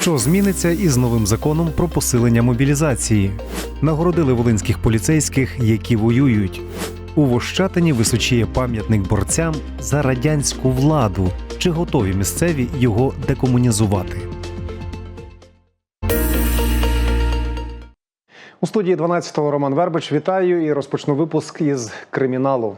Що зміниться із новим законом про посилення мобілізації? Нагородили волинських поліцейських, які воюють. У Вощатині височіє пам'ятник борцям за радянську владу. Чи готові місцеві його декомунізувати? У студії 12-го Роман Вербич вітаю і розпочну випуск із криміналу.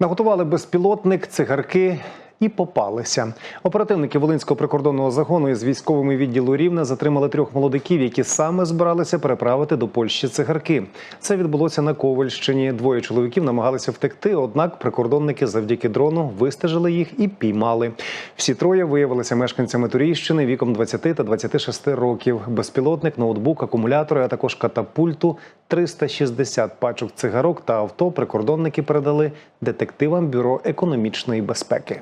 Наготували безпілотник, цигарки і попалися. Оперативники Волинського прикордонного загону із військовими відділу Рівне затримали трьох молодиків, які саме збиралися переправити до Польщі цигарки. Це відбулося на Ковальщині. Двоє чоловіків намагалися втекти, однак прикордонники завдяки дрону вистежили їх і піймали. Всі троє виявилися мешканцями Турійщини віком 20 та 26 років. Безпілотник, ноутбук, акумулятори, а також катапульту, 360 пачок цигарок та авто прикордонники передали детективам бюро економічної безпеки.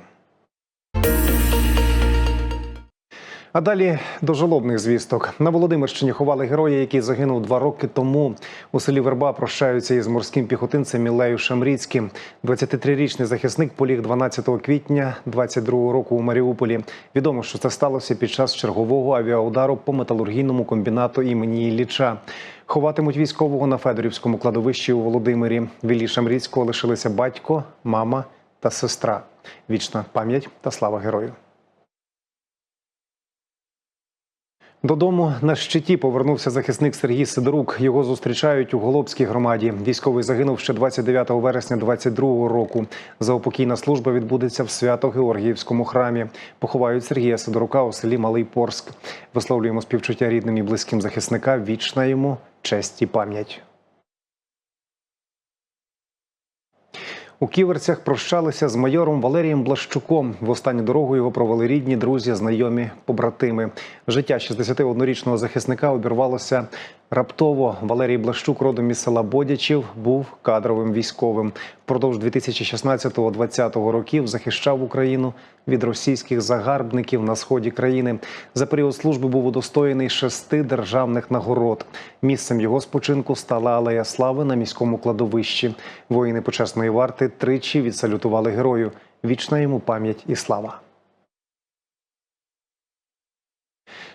А далі до жалобних звісток. На Володимирщині ховали героя, який загинув два роки тому. У селі Верба прощаються із морським піхотинцем Мілею Шамріцьким. 23-річний захисник поліг 12 квітня 22 року у Маріуполі. Відомо, що це сталося під час чергового авіаудару по металургійному комбінату імені Ілліча. Ховатимуть військового на Федорівському кладовищі у Володимирі. Віллі Шамріцького лишилися батько, мама та сестра. Вічна пам'ять та слава герою. Додому на щиті повернувся захисник Сергій Сидорук. Його зустрічають у Голобській громаді. Військовий загинув ще 29 вересня 22 року. Заупокійна служба відбудеться в Свято-Георгіївському храмі. Поховають Сергія Сидорука у селі Малий Порск. Висловлюємо співчуття рідним і близьким захисника. Вічна йому честь і пам'ять. У ківерцях прощалися з майором Валерієм Блащуком. В останню дорогу його провели рідні, друзі, знайомі, побратими. Життя 61-річного захисника обірвалося раптово. Валерій Блащук, родом із села Бодячів, був кадровим військовим. Впродовж 2016-2020 років захищав Україну від російських загарбників на сході країни. За період служби був удостоєний шести державних нагород. Місцем його спочинку стала алея слави на міському кладовищі. Воїни почесної варти тричі відсалютували герою. Вічна йому пам'ять і слава.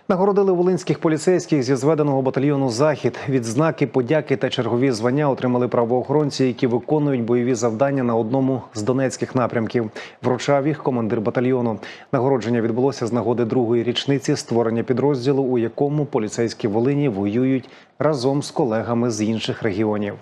Нагородили волинських поліцейських зі зведеного батальйону Захід. Відзнаки, подяки та чергові звання отримали правоохоронці, які виконують бойові завдання на одному з донецьких напрямків. Вручав їх командир батальйону. Нагородження відбулося з нагоди другої річниці створення підрозділу, у якому поліцейські Волині воюють разом з колегами з інших регіонів.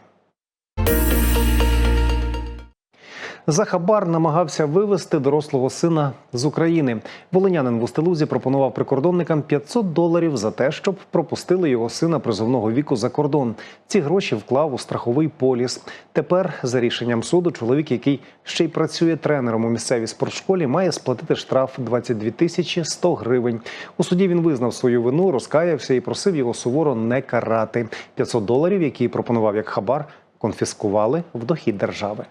За хабар намагався вивезти дорослого сина з України. Волинянин в Устилузі пропонував прикордонникам 500 доларів за те, щоб пропустили його сина призовного віку за кордон. Ці гроші вклав у страховий поліс. Тепер, за рішенням суду, чоловік, який ще й працює тренером у місцевій спортшколі, має сплатити штраф 22 тисячі 100 гривень. У суді він визнав свою вину, розкаявся і просив його суворо не карати. 500 доларів, які пропонував як хабар, конфіскували в дохід держави.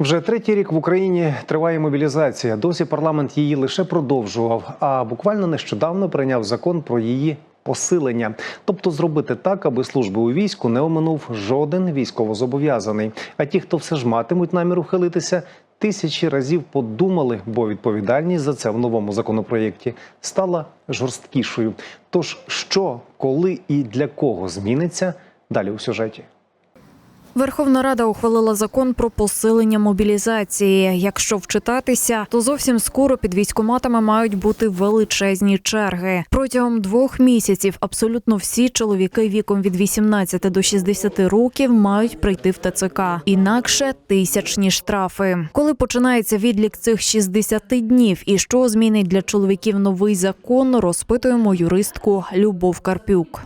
Вже третій рік в Україні триває мобілізація. Досі парламент її лише продовжував, а буквально нещодавно прийняв закон про її посилення, тобто зробити так, аби служби у війську не оминув жоден військовозобов'язаний. А ті, хто все ж матимуть намір ухилитися, тисячі разів подумали, бо відповідальність за це в новому законопроєкті стала жорсткішою. Тож що, коли і для кого зміниться далі у сюжеті. Верховна Рада ухвалила закон про посилення мобілізації. Якщо вчитатися, то зовсім скоро під військоматами мають бути величезні черги. Протягом двох місяців абсолютно всі чоловіки віком від 18 до 60 років мають прийти в ТЦК. Інакше тисячні штрафи. Коли починається відлік цих 60 днів, і що змінить для чоловіків новий закон, розпитуємо юристку Любов Карпюк.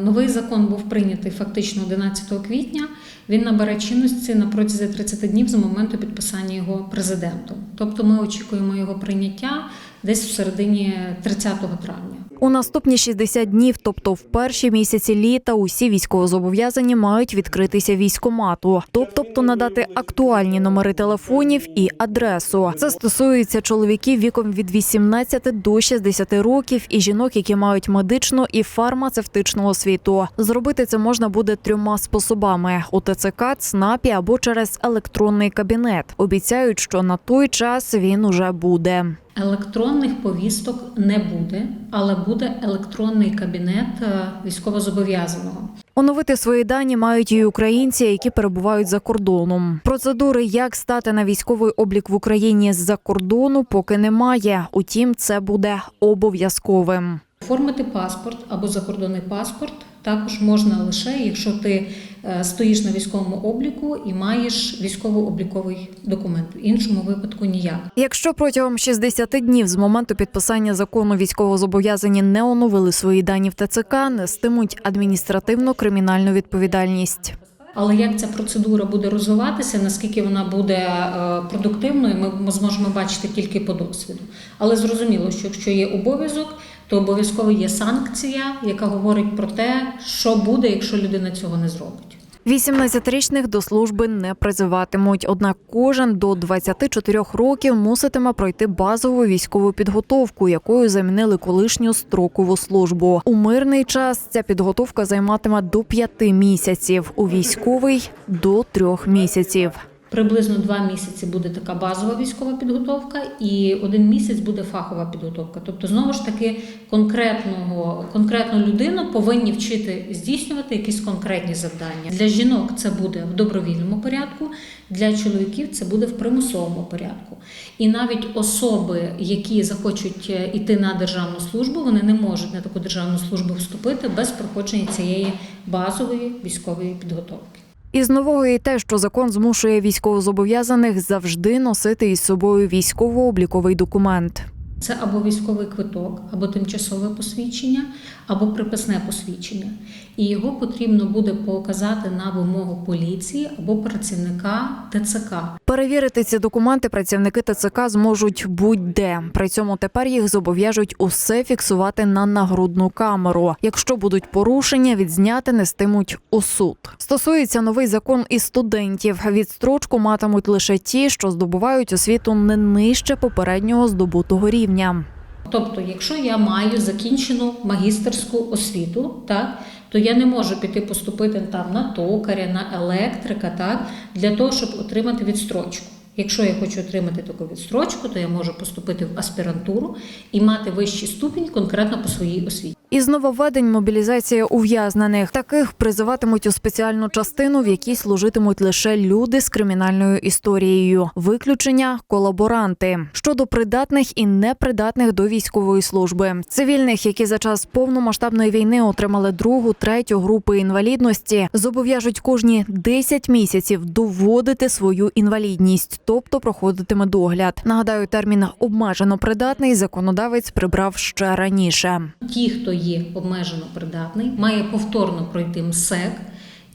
Новий закон був прийнятий фактично 11 квітня. Він набере чинності на протязі 30 днів з моменту підписання його президентом. Тобто ми очікуємо його прийняття десь в середині 30 травня. У наступні 60 днів, тобто в перші місяці літа, усі військовозобов'язані мають відкритися військомату, тобто надати актуальні номери телефонів і адресу. Це стосується чоловіків віком від 18 до 60 років і жінок, які мають медичну і фармацевтичну освіту. Зробити це можна буде трьома способами: у ТЦК, ЦНАПі або через електронний кабінет. Обіцяють, що на той час він уже буде. Електронних повісток не буде, але буде електронний кабінет е, військовозобов'язаного. Оновити свої дані мають і українці, які перебувають за кордоном. Процедури, як стати на військовий облік в Україні з-за кордону, поки немає. Утім, це буде обов'язковим. Оформити паспорт або закордонний паспорт також можна лише, якщо ти е, стоїш на військовому обліку і маєш військово-обліковий документ. В іншому випадку ніяк. Якщо протягом 60 днів з моменту підписання закону військовозобов'язані не оновили свої дані в ТЦК, нестимуть адміністративну кримінальну відповідальність. Але як ця процедура буде розвиватися, наскільки вона буде е, продуктивною, ми зможемо бачити тільки по досвіду. Але зрозуміло, що якщо є обов'язок, то обов'язково є санкція, яка говорить про те, що буде, якщо людина цього не зробить. 18-річних до служби не призиватимуть, однак кожен до 24 років муситиме пройти базову військову підготовку, якою замінили колишню строкову службу. У мирний час ця підготовка займатиме до 5 місяців, у військовий до 3 місяців. Приблизно два місяці буде така базова військова підготовка, і один місяць буде фахова підготовка. Тобто, знову ж таки, конкретного конкретну людину повинні вчити здійснювати якісь конкретні завдання. Для жінок це буде в добровільному порядку, для чоловіків це буде в примусовому порядку. І навіть особи, які захочуть е, іти на державну службу, вони не можуть на таку державну службу вступити без проходження цієї базової військової підготовки. Із нового і те, що закон змушує військовозобов'язаних завжди носити із собою військово-обліковий документ. Це або військовий квиток, або тимчасове посвідчення, або приписне посвідчення. І його потрібно буде показати на вимогу поліції або працівника ТЦК. Перевірити ці документи працівники ТЦК зможуть будь-де. При цьому тепер їх зобов'яжуть усе фіксувати на нагрудну камеру. Якщо будуть порушення, відзняти нестимуть у суд. Стосується новий закон і студентів. Відстрочку матимуть лише ті, що здобувають освіту не нижче попереднього здобутого рівня. Тобто, якщо я маю закінчену магістерську освіту, так то я не можу піти поступити там на токаря, на електрика, так для того, щоб отримати відстрочку. Якщо я хочу отримати таку відстрочку, то я можу поступити в аспірантуру і мати вищий ступінь конкретно по своїй освіті. Із нововведень мобілізація ув'язнених. Таких призиватимуть у спеціальну частину, в якій служитимуть лише люди з кримінальною історією. Виключення колаборанти щодо придатних і непридатних до військової служби. Цивільних, які за час повномасштабної війни отримали другу, третю групи інвалідності, зобов'яжуть кожні 10 місяців доводити свою інвалідність, тобто проходитиме догляд. Нагадаю, термін обмежено придатний законодавець прибрав ще раніше. Ті, хто є обмежено придатний, має повторно пройти МСЕК.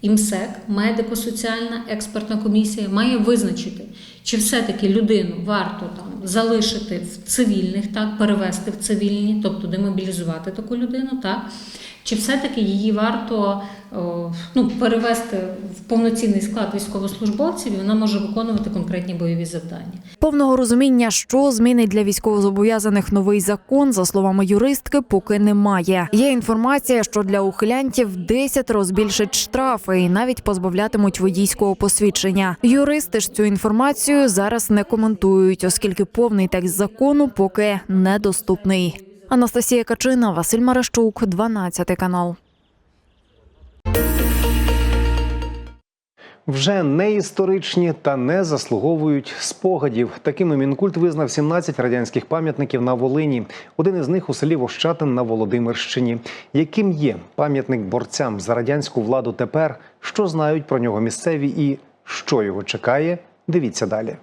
І МСЕК, медико-соціальна експертна комісія, має визначити, чи все-таки людину варто там залишити в цивільних, так перевести в цивільні, тобто демобілізувати таку людину, так чи все-таки її варто ну, перевести в повноцінний склад військовослужбовців, і вона може виконувати конкретні бойові завдання. Повного розуміння, що змінить для військовозобов'язаних новий закон, за словами юристки, поки немає. Є інформація, що для ухилянтів 10 збільшать штрафи і навіть позбавлятимуть водійського посвідчення. Юристи ж цю інформацію зараз не коментують, оскільки повний текст закону поки недоступний. Анастасія Качина, Василь Марещук, 12 канал. Вже не історичні та не заслуговують спогадів. Такими мінкульт визнав 17 радянських пам'ятників на Волині. Один із них у селі Вощатин на Володимирщині. Яким є пам'ятник борцям за радянську владу тепер? Що знають про нього місцеві і що його чекає? Дивіться далі.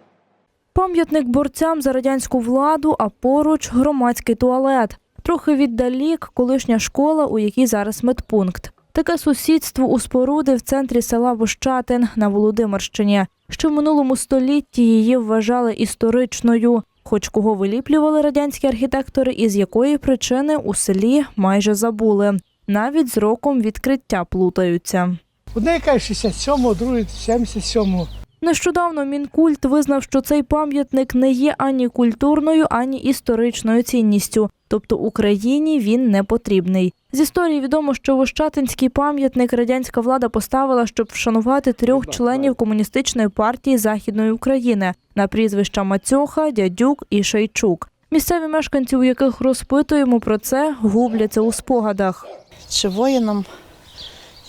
Пам'ятник борцям за радянську владу, а поруч громадський туалет. Трохи віддалік колишня школа, у якій зараз медпункт. Таке сусідство у споруди в центрі села Вощатин на Володимирщині. Ще в минулому столітті її вважали історичною. Хоч кого виліплювали радянські архітектори і з якої причини у селі майже забули. Навіть з роком відкриття плутаються. Одне каже 67-го, друге 77-го. Нещодавно Мінкульт визнав, що цей пам'ятник не є ані культурною, ані історичною цінністю, тобто Україні він не потрібний. З історії відомо, що Вощатинський пам'ятник радянська влада поставила, щоб вшанувати трьох членів комуністичної партії Західної України на прізвища Мацьоха, Дядюк і Шейчук. Місцеві мешканці, у яких розпитуємо про це, губляться у спогадах. чи воїнам.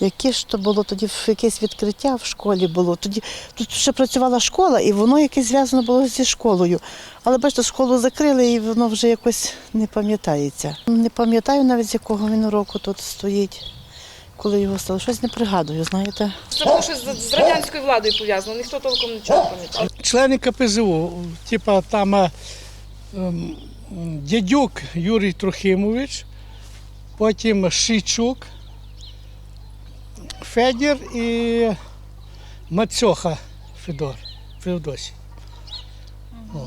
Яке ж то було тоді якесь відкриття в школі було. Тоді тут ще працювала школа, і воно якесь зв'язано було зі школою. Але бачите, школу закрили і воно вже якось не пам'ятається. Не пам'ятаю навіть з якого він року тут стоїть, коли його стало. Щось не пригадую, знаєте. Це було щось з- радянською владою пов'язано, ніхто толком нічого не пам'ятає. Члени КПЗУ, типа там е, ем, дядюк Юрій Трохимович, потім Шийчук, Федір і Мацьоха Федор, Феодосій. О.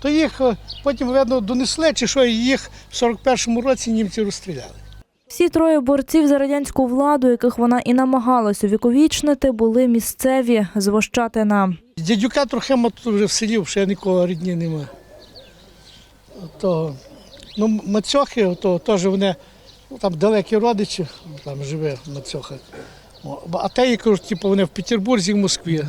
То їх е, потім, видно, донесли, чи що, їх в 41-му році німці розстріляли. Всі троє борців за радянську владу, яких вона і намагалась увіковічнити, були місцеві з Вощатина. Дядюка Трохима тут вже в селі, вже нікого рідні немає. То, ну, Мацьохи, то теж вони ну, там далекі родичі, там живе Мацьоха. А те, я кажу, типу, вони в Петербурзі, в Москві.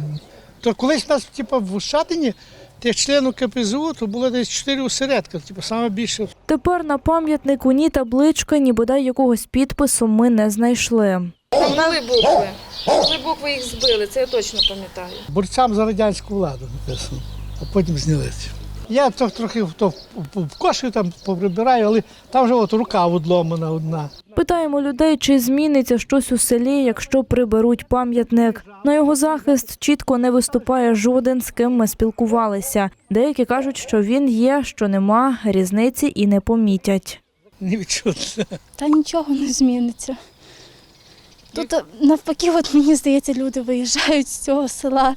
То колись у нас, типу, в Шатині, тих членів КПЗУ, то було десь чотири осередка, типу, саме більше. Тепер на пам'ятнику ні таблички, ні бодай якогось підпису ми не знайшли. Там були букви. Були букви їх збили, це я точно пам'ятаю. борцям за радянську владу написано, а потім зняли. Я то трохи то в коші там поприбираю, але там вже от рука відломана одна. Питаємо людей, чи зміниться щось у селі, якщо приберуть пам'ятник. На його захист чітко не виступає жоден, з ким ми спілкувалися. Деякі кажуть, що він є, що нема, різниці і не помітять. Не відчути. Та нічого не зміниться. Тут е, навпаки, от мені здається, люди виїжджають з цього села.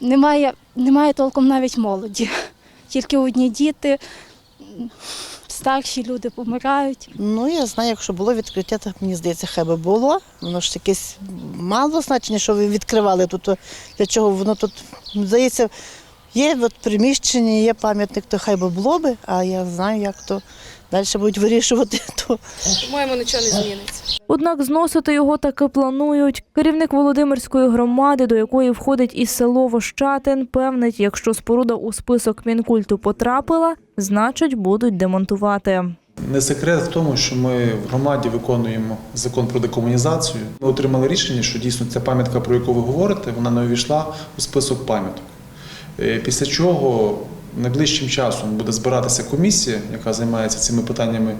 Немає, немає толком навіть молоді. Тільки одні діти, старші люди помирають. Ну, я знаю, якщо було відкриття, то мені здається, хай би було. Воно ж якесь мало значення, що ви відкривали тут. Для чого воно тут, здається, є от приміщення, є пам'ятник, то хай би було би, а я знаю, як то далі будуть вирішувати. То По-моєму, нічого не зміниться. Однак зносити його таки планують. Керівник Володимирської громади, до якої входить і село Вощатин, певнить, якщо споруда у список Мінкульту потрапила, значить будуть демонтувати. Не секрет в тому, що ми в громаді виконуємо закон про декомунізацію. Ми отримали рішення, що дійсно ця пам'ятка, про яку ви говорите, вона не увійшла у список пам'яток. Е, Після чого найближчим часом буде збиратися комісія, яка займається цими питаннями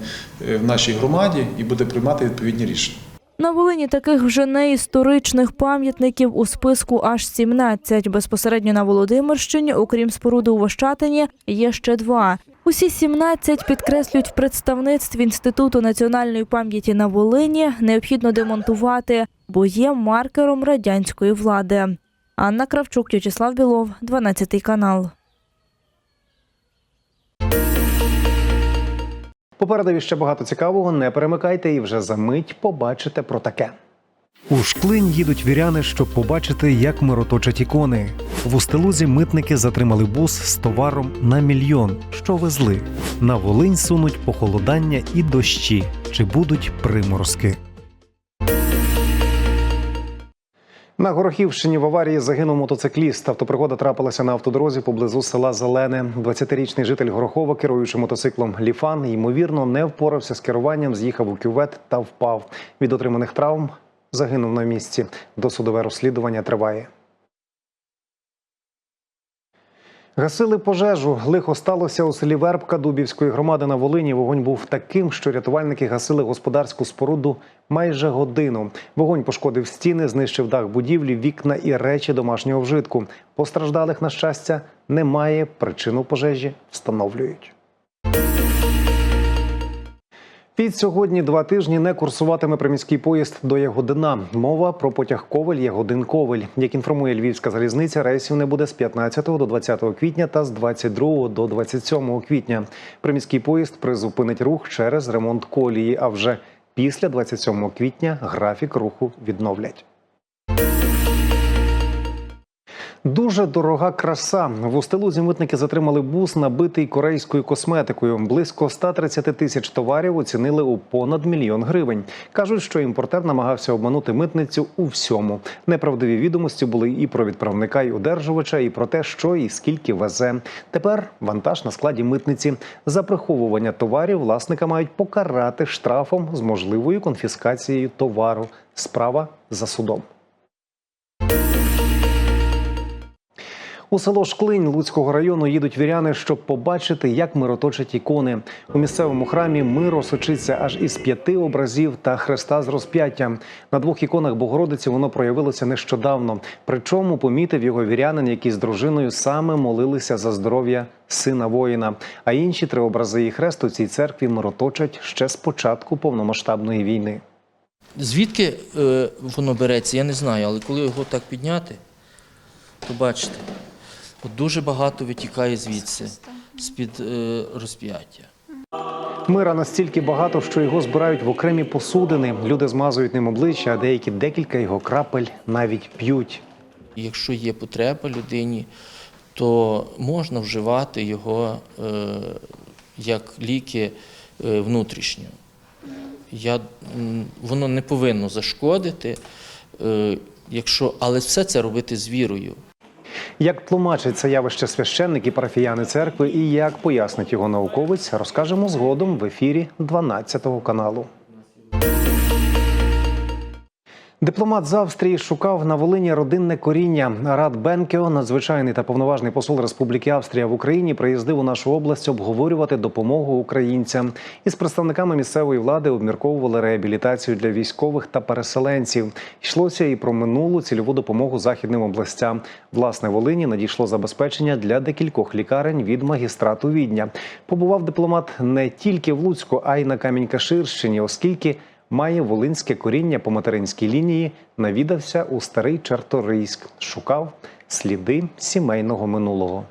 е, в нашій громаді, і буде приймати відповідні рішення. На Волині таких вже не історичних пам'ятників у списку аж 17. Безпосередньо на Володимирщині, окрім споруди у Вощатині, є ще два. Усі 17 підкреслюють в представництві Інституту національної пам'яті на Волині необхідно демонтувати, бо є маркером радянської влади. Анна Кравчук, В'ячеслав Білов, 12 канал. Попереду ще багато цікавого. Не перемикайте і вже за мить побачите про таке. У Шклинь їдуть віряни, щоб побачити, як мироточать ікони. В Устилузі митники затримали бус з товаром на мільйон, що везли. На Волинь сунуть похолодання і дощі. Чи будуть приморозки? На Горохівщині в аварії загинув мотоцикліст. Автопригода трапилася на автодорозі поблизу села Зелене. 20-річний житель Горохова, керуючи мотоциклом Ліфан, ймовірно, не впорався з керуванням, з'їхав у кювет та впав. Від отриманих травм загинув на місці. Досудове розслідування триває. Гасили пожежу. Лихо сталося у селі Вербка Дубівської громади на Волині. Вогонь був таким, що рятувальники гасили господарську споруду майже годину. Вогонь пошкодив стіни, знищив дах будівлі, вікна і речі домашнього вжитку. Постраждалих, на щастя, немає. Причину пожежі встановлюють. Від сьогодні два тижні не курсуватиме приміський поїзд до Ягодина. Мова про потяг Ковель Ягодин Ковель. Як інформує Львівська залізниця, рейсів не буде з 15 до 20 квітня та з 22 до 27 квітня. Приміський поїзд призупинить рух через ремонт колії. А вже після 27 квітня графік руху відновлять. Дуже дорога краса. В Устилузі митники затримали бус, набитий корейською косметикою. Близько 130 тисяч товарів оцінили у понад мільйон гривень. кажуть, що імпортер намагався обманути митницю у всьому. Неправдиві відомості були і про відправника, і одержувача, і про те, що і скільки везе. Тепер вантаж на складі митниці. За приховування товарів власника мають покарати штрафом з можливою конфіскацією товару. Справа за судом. У село Шклинь Луцького району їдуть віряни, щоб побачити, як мироточать ікони. У місцевому храмі миро сочиться аж із п'яти образів та хреста з розп'яття. На двох іконах Богородиці воно проявилося нещодавно. Причому помітив його вірянин, який з дружиною саме молилися за здоров'я сина воїна. А інші три образи і хрест у цій церкві мироточать ще з початку повномасштабної війни. Звідки е, воно береться, я не знаю, але коли його так підняти, то бачите, дуже багато витікає звідси, з-під е, розп'яття. Мира настільки багато, що його збирають в окремі посудини. Люди змазують ним обличчя, а деякі декілька його крапель навіть п'ють. Якщо є потреба людині, то можна вживати його е, як ліки е, внутрішньо. Я, воно не повинно зашкодити, е, якщо, але все це робити з вірою. Як тлумачить це явище священник і парафіяни церкви, і як пояснить його науковець, розкажемо згодом в ефірі 12 каналу. Дипломат з Австрії шукав на Волині родинне коріння. Рад Бенкео, надзвичайний та повноважний посол Республіки Австрія в Україні, приїздив у нашу область обговорювати допомогу українцям. Із представниками місцевої влади обмірковували реабілітацію для військових та переселенців. Йшлося і про минулу цільову допомогу західним областям. Власне, Волині надійшло забезпечення для декількох лікарень від магістрату Відня. Побував дипломат не тільки в Луцьку, а й на Камінь-Каширщині, оскільки має волинське коріння по материнській лінії, навідався у старий Чарторийськ, шукав сліди сімейного минулого.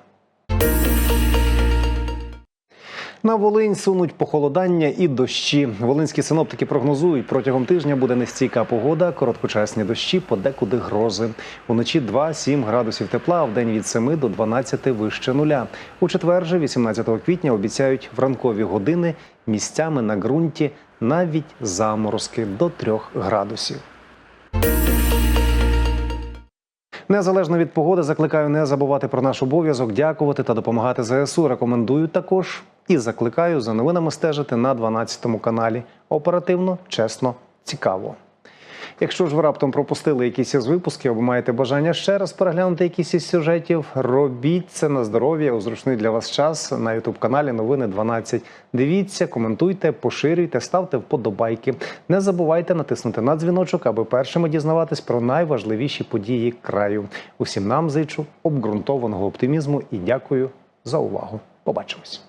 На Волинь сунуть похолодання і дощі. Волинські синоптики прогнозують, протягом тижня буде нестійка погода, короткочасні дощі, подекуди грози. Уночі 2-7 градусів тепла, а в день від 7 до 12 вище нуля. У четвер же, 18 квітня, обіцяють в ранкові години місцями на ґрунті навіть заморозки до 3 градусів. Незалежно від погоди, закликаю не забувати про наш обов'язок, дякувати та допомагати ЗСУ. Рекомендую також і закликаю за новинами стежити на 12 каналі. Оперативно, чесно, цікаво. Якщо ж ви раптом пропустили якісь із випусків або маєте бажання ще раз переглянути якісь із сюжетів, робіть це на здоров'я у зручний для вас час на Ютуб каналі Новини 12. Дивіться, коментуйте, поширюйте, ставте вподобайки. Не забувайте натиснути на дзвіночок, аби першими дізнаватись про найважливіші події краю. Усім нам зичу обґрунтованого оптимізму і дякую за увагу. Побачимось.